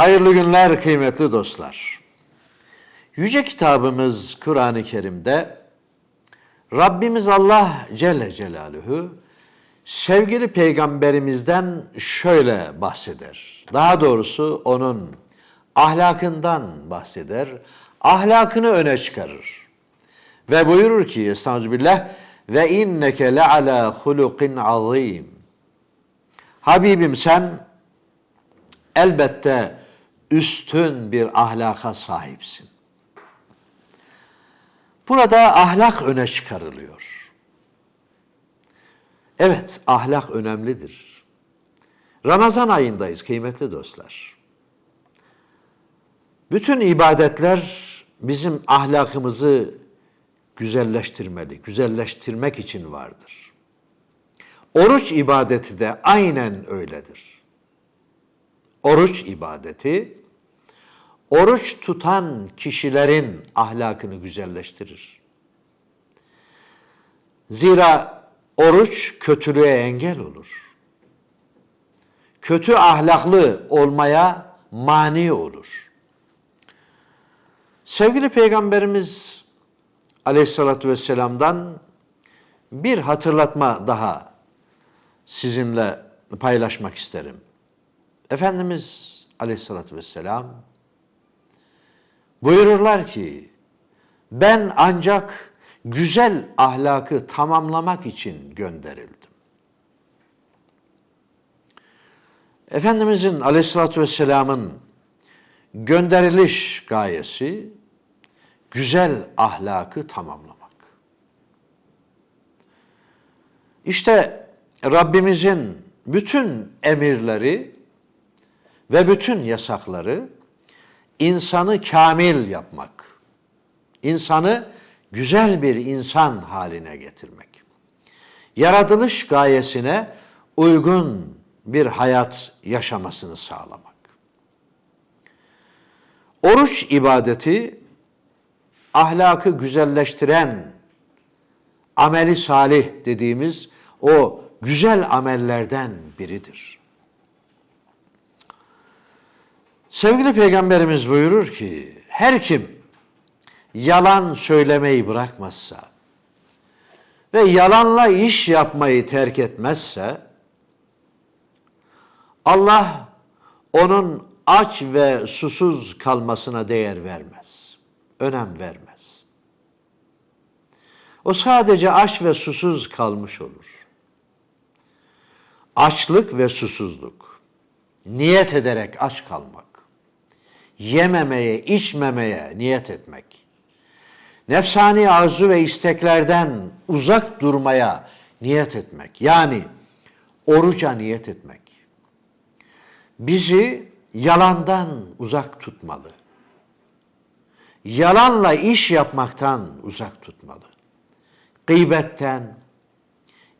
Hayırlı günler kıymetli dostlar. Yüce kitabımız Kur'an-ı Kerim'de Rabbimiz Allah Celle Celaluhu sevgili peygamberimizden şöyle bahseder. Daha doğrusu onun ahlakından bahseder. Ahlakını öne çıkarır. Ve buyurur ki Estağfirullah ve inneke le ala hulukin azim. Habibim sen elbette üstün bir ahlaka sahipsin. Burada ahlak öne çıkarılıyor. Evet, ahlak önemlidir. Ramazan ayındayız kıymetli dostlar. Bütün ibadetler bizim ahlakımızı güzelleştirmeli, güzelleştirmek için vardır. Oruç ibadeti de aynen öyledir. Oruç ibadeti, oruç tutan kişilerin ahlakını güzelleştirir. Zira oruç kötülüğe engel olur. Kötü ahlaklı olmaya mani olur. Sevgili Peygamberimiz Aleyhisselatü Vesselam'dan bir hatırlatma daha sizinle paylaşmak isterim. Efendimiz Aleyhisselatü Vesselam buyururlar ki ben ancak güzel ahlakı tamamlamak için gönderildim. Efendimizin Aleyhisselatü Vesselam'ın gönderiliş gayesi güzel ahlakı tamamlamak. İşte Rabbimizin bütün emirleri ve bütün yasakları insanı kamil yapmak. insanı güzel bir insan haline getirmek. Yaratılış gayesine uygun bir hayat yaşamasını sağlamak. Oruç ibadeti ahlakı güzelleştiren ameli salih dediğimiz o güzel amellerden biridir. Sevgili Peygamberimiz buyurur ki, her kim yalan söylemeyi bırakmazsa ve yalanla iş yapmayı terk etmezse, Allah onun aç ve susuz kalmasına değer vermez, önem vermez. O sadece aç ve susuz kalmış olur. Açlık ve susuzluk, niyet ederek aç kalmak, yememeye, içmemeye niyet etmek, nefsani arzu ve isteklerden uzak durmaya niyet etmek, yani oruca niyet etmek, bizi yalandan uzak tutmalı. Yalanla iş yapmaktan uzak tutmalı. Gıybetten,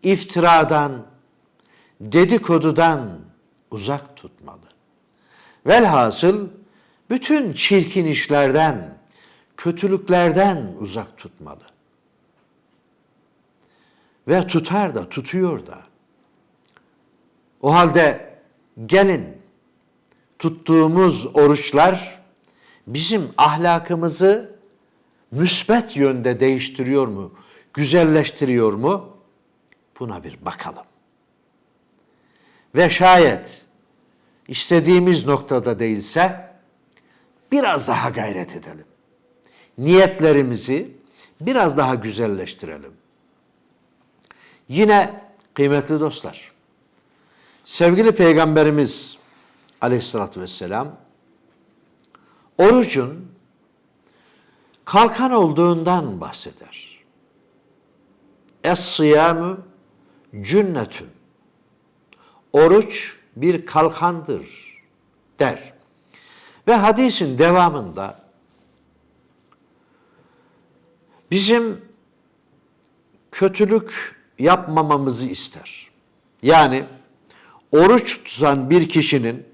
iftiradan, dedikodudan uzak tutmalı. Velhasıl bütün çirkin işlerden, kötülüklerden uzak tutmalı. Ve tutar da, tutuyor da. O halde gelin tuttuğumuz oruçlar bizim ahlakımızı müsbet yönde değiştiriyor mu, güzelleştiriyor mu? Buna bir bakalım. Ve şayet istediğimiz noktada değilse biraz daha gayret edelim. Niyetlerimizi biraz daha güzelleştirelim. Yine kıymetli dostlar, sevgili Peygamberimiz Aleyhisselatü Vesselam orucun kalkan olduğundan bahseder. Es-siyamu cünnetün. Oruç bir kalkandır der. Ve hadisin devamında bizim kötülük yapmamamızı ister. Yani oruç tutan bir kişinin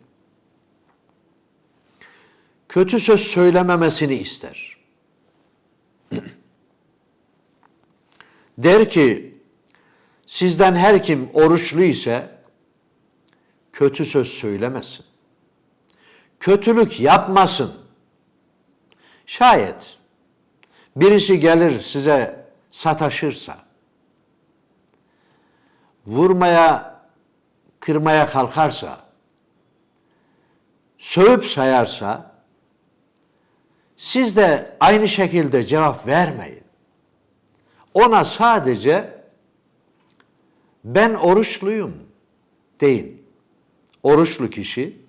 kötü söz söylememesini ister. Der ki sizden her kim oruçlu ise kötü söz söylemesin. Kötülük yapmasın. Şayet birisi gelir size sataşırsa, vurmaya, kırmaya kalkarsa, sövüp sayarsa, siz de aynı şekilde cevap vermeyin. Ona sadece ben oruçluyum deyin. Oruçlu kişi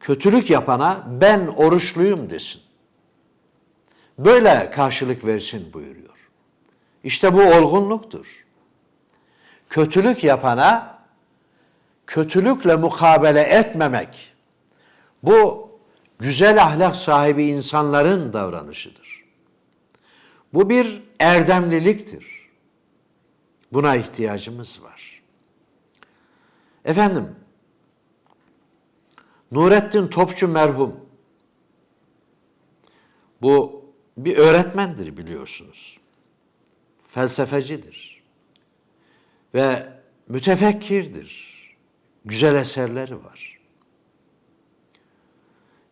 kötülük yapana ben oruçluyum desin. Böyle karşılık versin buyuruyor. İşte bu olgunluktur. Kötülük yapana kötülükle mukabele etmemek bu güzel ahlak sahibi insanların davranışıdır. Bu bir erdemliliktir. Buna ihtiyacımız var. Efendim, Nurettin Topçu merhum. Bu bir öğretmendir biliyorsunuz. Felsefecidir. Ve mütefekkirdir. Güzel eserleri var.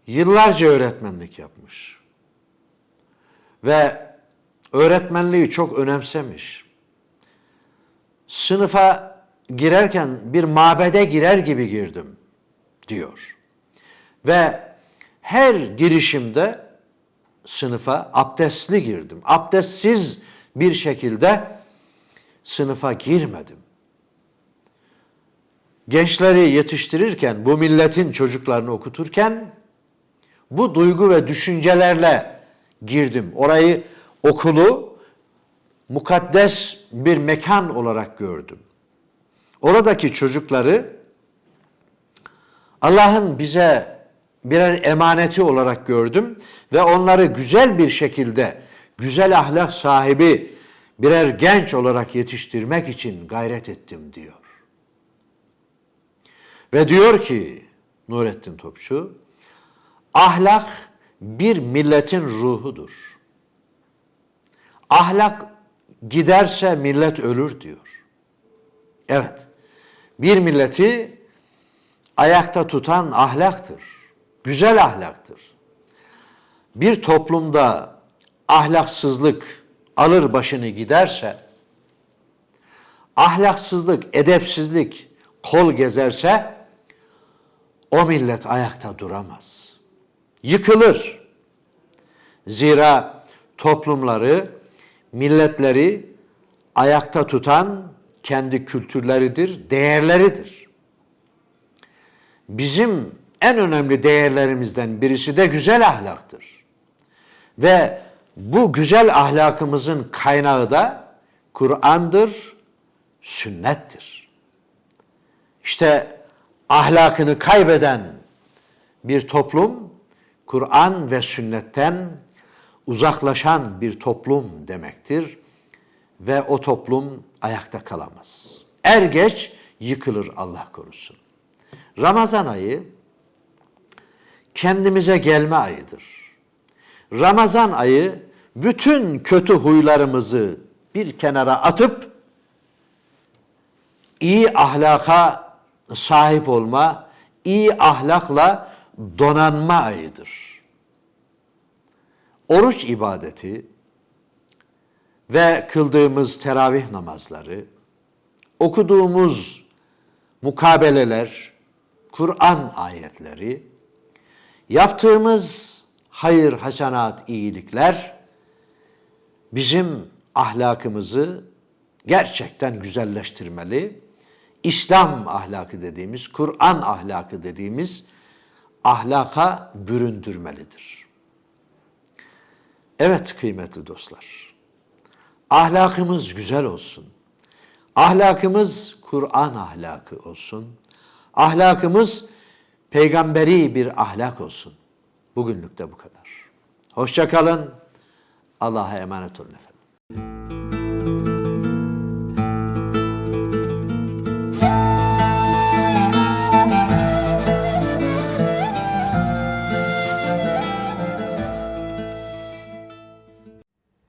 Yıllarca öğretmenlik yapmış. Ve öğretmenliği çok önemsemiş. Sınıfa girerken bir mabede girer gibi girdim diyor. Ve her girişimde sınıfa abdestli girdim. Abdestsiz bir şekilde sınıfa girmedim. Gençleri yetiştirirken, bu milletin çocuklarını okuturken bu duygu ve düşüncelerle girdim. Orayı okulu mukaddes bir mekan olarak gördüm. Oradaki çocukları Allah'ın bize birer emaneti olarak gördüm ve onları güzel bir şekilde, güzel ahlak sahibi birer genç olarak yetiştirmek için gayret ettim diyor. Ve diyor ki Nurettin Topçu, ahlak bir milletin ruhudur. Ahlak giderse millet ölür diyor. Evet, bir milleti ayakta tutan ahlaktır. Güzel ahlaktır. Bir toplumda ahlaksızlık alır başını giderse, ahlaksızlık, edepsizlik kol gezerse o millet ayakta duramaz. Yıkılır. Zira toplumları, milletleri ayakta tutan kendi kültürleridir, değerleridir. Bizim en önemli değerlerimizden birisi de güzel ahlaktır. Ve bu güzel ahlakımızın kaynağı da Kur'an'dır, sünnettir. İşte ahlakını kaybeden bir toplum Kur'an ve sünnetten uzaklaşan bir toplum demektir ve o toplum ayakta kalamaz. Er geç yıkılır Allah korusun. Ramazan ayı kendimize gelme ayıdır. Ramazan ayı bütün kötü huylarımızı bir kenara atıp iyi ahlaka sahip olma, iyi ahlakla donanma ayıdır. Oruç ibadeti ve kıldığımız teravih namazları, okuduğumuz mukabeleler, Kur'an ayetleri, yaptığımız hayır, hasenat, iyilikler bizim ahlakımızı gerçekten güzelleştirmeli. İslam ahlakı dediğimiz, Kur'an ahlakı dediğimiz ahlaka büründürmelidir. Evet kıymetli dostlar. Ahlakımız güzel olsun. Ahlakımız Kur'an ahlakı olsun. Ahlakımız peygamberi bir ahlak olsun. Bugünlük de bu kadar. Hoşça kalın. Allah'a emanet olun efendim.